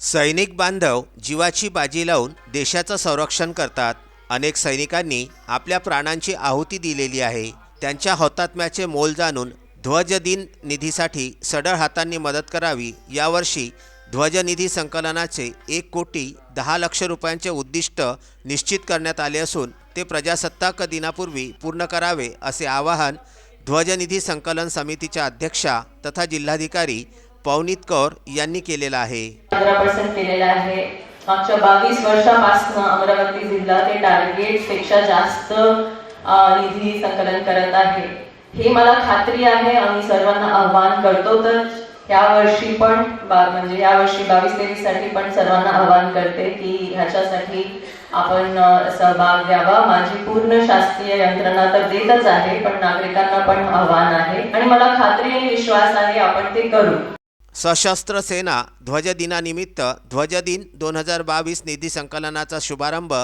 सैनिक बांधव जीवाची बाजी लावून देशाचं संरक्षण करतात. अनेक सैनिकांनी आपल्या प्राणांची आहुती दिलेली आहे. त्यांच्या हौतात्म्याचे मोल जाणून ध्वजदिन निधीसाठी सडळ हातांनी मदत करावी. यावर्षी ध्वजनिधी संकलनाचे एक कोटी दहा लक्ष रुपयांचे उद्दिष्ट निश्चित करण्यात आले असून ते प्रजासत्ताक दिनापूर्वी पूर्ण करावे असे आवाहन ध्वजनिधी संकलन समितीच्या अध्यक्षा तथा जिल्हाधिकारी पवनीत कौर यांनी केलेला आहे. आहे. मागच्या बावीस वर्षापासून अमरावती जिल्हा ते टार्गेटपेक्षा जास्त निधी संकलन करत आहे. हे मला खात्री आहे आम्ही सर्वांना आव्हान करतो तर या वर्षी पण म्हणजे या वर्षी बावीस तेवीससाठी पण सर्वांना आव्हान करते की ह्याच्यासाठी आपण सहभाग द्यावा माझी पूर्ण शासकीय यंत्रणा तर देतच आहे पण नागरिकांना पण आव्हान आहे. आणि मला खात्री आणि विश्वास आहे आपण ते करू. सशस्त्र सेना ध्वजदिनानिमित्त ध्वजदिन दोन हजार बावीस निधी संकलनाचा शुभारंभ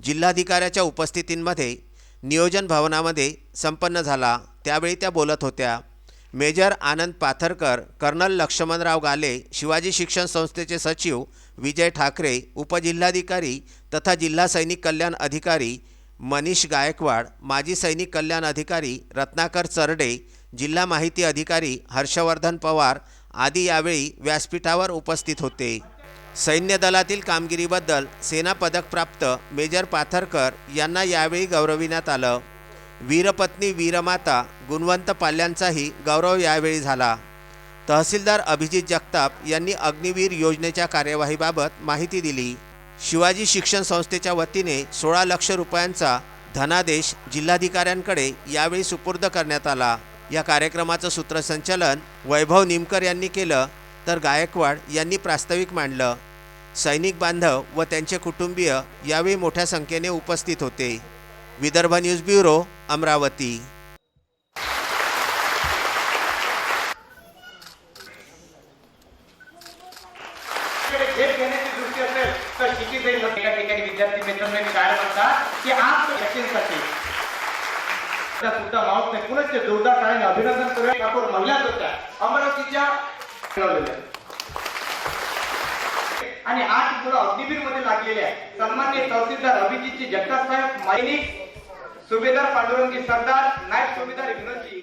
जिल्हाधिकाऱ्याच्या उपस्थितींमध्ये नियोजन भवनामध्ये संपन्न झाला. त्यावेळी त्या बोलत होत्या मेजर आनंद पाथरकर कर्नल लक्ष्मणराव गाले शिवाजी शिक्षण संस्थेचे सचिव विजय ठाकरे उपजिल्हाधिकारी तथा जिल्हा सैनिक कल्याण अधिकारी मनीष गायकवाड माजी सैनिक कल्याण अधिकारी रत्नाकर चरडे जिल्हा माहिती अधिकारी हर्षवर्धन पवार आदी यावेळी व्यासपीठावर उपस्थित होते. सैन्य दलातील कामगिरीबद्दल सेना पदकप्राप्त मेजर पाथरकर यांना यावेळी गौरविण्यात आलं. वीरपत्नी वीरमाता गुणवंत पाल्यांचाही गौरव यावेळी झाला. तहसीलदार अभिजित जगताप यांनी अग्निवीर योजनेच्या कार्यवाहीबाबत माहिती दिली. शिवाजी शिक्षण संस्थेच्या वतीने सोळा लक्ष रुपयांचा धनादेश जिल्हाधिकाऱ्यांकडे यावेळी सुपूर्द करण्यात आला. या कार्यक्रमाचं सूत्रसंचालन वैभव निमकर यांनी केलं तर गायकवाड यांनी प्रास्ताविक मांडलं. सैनिक बांधव व त्यांचे कुटुंबीय यावेळी मोठ्या संख्येने उपस्थित होते. Vidarbha news bureau Amravati. विद्यार्थी मित्रांनो काय म्हणतात की आज सुद्धा मावत नाही पुनश्च जोरदार टाळ्याने अभिनंदन करूया. ठाकूर महिला होत्या अमरावतीच्या मिळवलेल्या. आणि आठ मुलं अग्निवीरमध्ये लागलेले आहे सन्मान्य तहसीलदार अभिजितजी जगताप साहेब मायनिक सुभेदार पांडुरंगी सरदार नायब सुभेदार विनोदजी